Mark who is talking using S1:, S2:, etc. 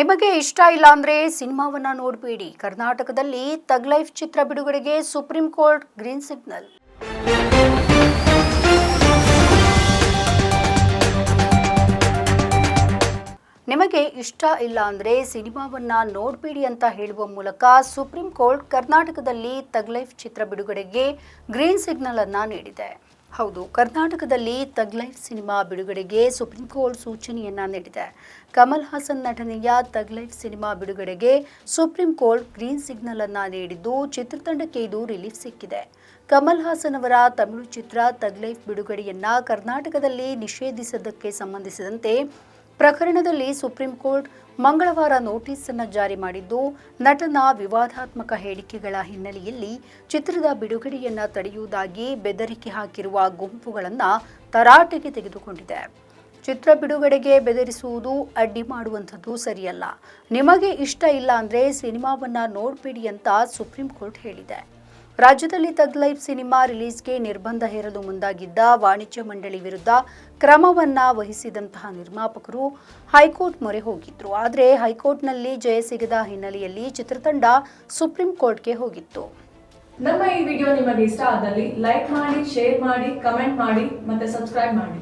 S1: ನಿಮಗೆ ಇಷ್ಟ ಇಲ್ಲ ಅಂದ್ರೆ ಸಿನಿಮಾವನ್ನ ನೋಡಬೇಡಿ. ಕರ್ನಾಟಕದಲ್ಲಿ ತಗ್ ಲೈಫ್ ಚಿತ್ರ ಬಿಡುಗಡೆಗೆ ಸುಪ್ರೀಂ ಕೋರ್ಟ್ ಗ್ರೀನ್ ಸಿಗ್ನಲ್. ನಿಮಗೆ ಇಷ್ಟ ಇಲ್ಲ ಅಂದ್ರೆ ಸಿನಿಮಾವನ್ನ ನೋಡಬೇಡಿ ಅಂತ ಹೇಳುವ ಮೂಲಕ ಸುಪ್ರೀಂ ಕೋರ್ಟ್ ಕರ್ನಾಟಕದಲ್ಲಿ ತಗ್ ಲೈಫ್ ಚಿತ್ರ ಬಿಡುಗಡೆಗೆ ಗ್ರೀನ್ ಸಿಗ್ನಲ್ ಅನ್ನು ನೀಡಿದೆ. ಹೌದು, ಕರ್ನಾಟಕದಲ್ಲಿ ತಗ್ ಲೈಫ್ ಸಿನಿಮಾ ಬಿಡುಗಡೆಗೆ ಸುಪ್ರೀಂ ಕೋರ್ಟ್ ಸೂಚನೆಯನ್ನ ನೀಡಿದೆ. ಕಮಲ್ ಹಾಸನ್ ನಟನೆಯ ತಗ್ಲೈಟ್ ಸಿನಿಮಾ ಬಿಡುಗಡೆಗೆ ಸುಪ್ರೀಂ ಕೋರ್ಟ್ ಗ್ರೀನ್ ಸಿಗ್ನಲ್ ಅನ್ನ ನೀಡಿದ್ದು ಚಿತ್ರತಂಡಕ್ಕೆ ಇದು ರಿಲೀಫ್ ಸಿಕ್ಕಿದೆ. ಕಮಲ್ ಹಾಸನ್ ಅವರ ತಮಿಳು ಚಿತ್ರ ತಗ್ಲೈಫ್ ಬಿಡುಗಡೆಯನ್ನ ಕರ್ನಾಟಕದಲ್ಲಿ ನಿಷೇಧಿಸದಕ್ಕೆ ಸಂಬಂಧಿಸಿದಂತೆ ಪ್ರಕರಣದಲ್ಲಿ ಸುಪ್ರೀಂ ಕೋರ್ಟ್ ಮಂಗಳವಾರ ನೋಟಿಸ್ ಅನ್ನು ಜಾರಿ ಮಾಡಿದ್ದು, ನಟನ ವಿವಾದಾತ್ಮಕ ಹೇಳಿಕೆಗಳ ಹಿನ್ನೆಲೆಯಲ್ಲಿ ಚಿತ್ರದ ಬಿಡುಗಡೆಯನ್ನ ತಡೆಯುವುದಾಗಿ ಬೆದರಿಕೆ ಹಾಕಿರುವ ಗುಂಪುಗಳನ್ನು ತರಾಟೆಗೆ ತೆಗೆದುಕೊಂಡಿದೆ. ಚಿತ್ರ ಬಿಡುಗಡೆಗೆ ಬೆದರಿಸುವುದು ಅಡ್ಡಿ ಮಾಡುವಂಥದ್ದು ಸರಿಯಲ್ಲ. ನಿಮಗೆ ಇಷ್ಟ ಇಲ್ಲ ಅಂದರೆ ಸಿನಿಮಾವನ್ನು ನೋಡಬೇಡಿ ಅಂತ ಸುಪ್ರೀಂ ಕೋರ್ಟ್ ಹೇಳಿದೆ. ರಾಜ್ಯದಲ್ಲಿ ತಗ್ ಲೈಫ್ ಸಿನಿಮಾ ರಿಲೀಸ್ಗೆ ನಿರ್ಬಂಧ ಹೇರಲು ಮುಂದಾಗಿದ್ದ ವಾಣಿಜ್ಯ ಮಂಡಳಿ ವಿರುದ್ಧ ಕ್ರಮವನ್ನ ವಹಿಸಿದಂತಹ ನಿರ್ಮಾಪಕರು ಹೈಕೋರ್ಟ್ ಮೊರೆ ಹೋಗಿದ್ರು. ಆದರೆ ಹೈಕೋರ್ಟ್ನಲ್ಲಿ ಜಯ ಸಿಗದ ಹಿನ್ನೆಲೆಯಲ್ಲಿ ಚಿತ್ರತಂಡ ಸುಪ್ರೀಂ ಕೋರ್ಟ್ಗೆ ಹೋಗಿತ್ತು.
S2: ನಮ್ಮ ಈ ವಿಡಿಯೋ ನಿಮಗೆ ಇಷ್ಟ ಆದಲ್ಲಿ ಲೈಕ್ ಮಾಡಿ, ಶೇರ್ ಮಾಡಿ, ಕಮೆಂಟ್ ಮಾಡಿ ಮತ್ತೆ ಸಬ್ಸ್ಕ್ರೈಬ್ ಮಾಡಿ.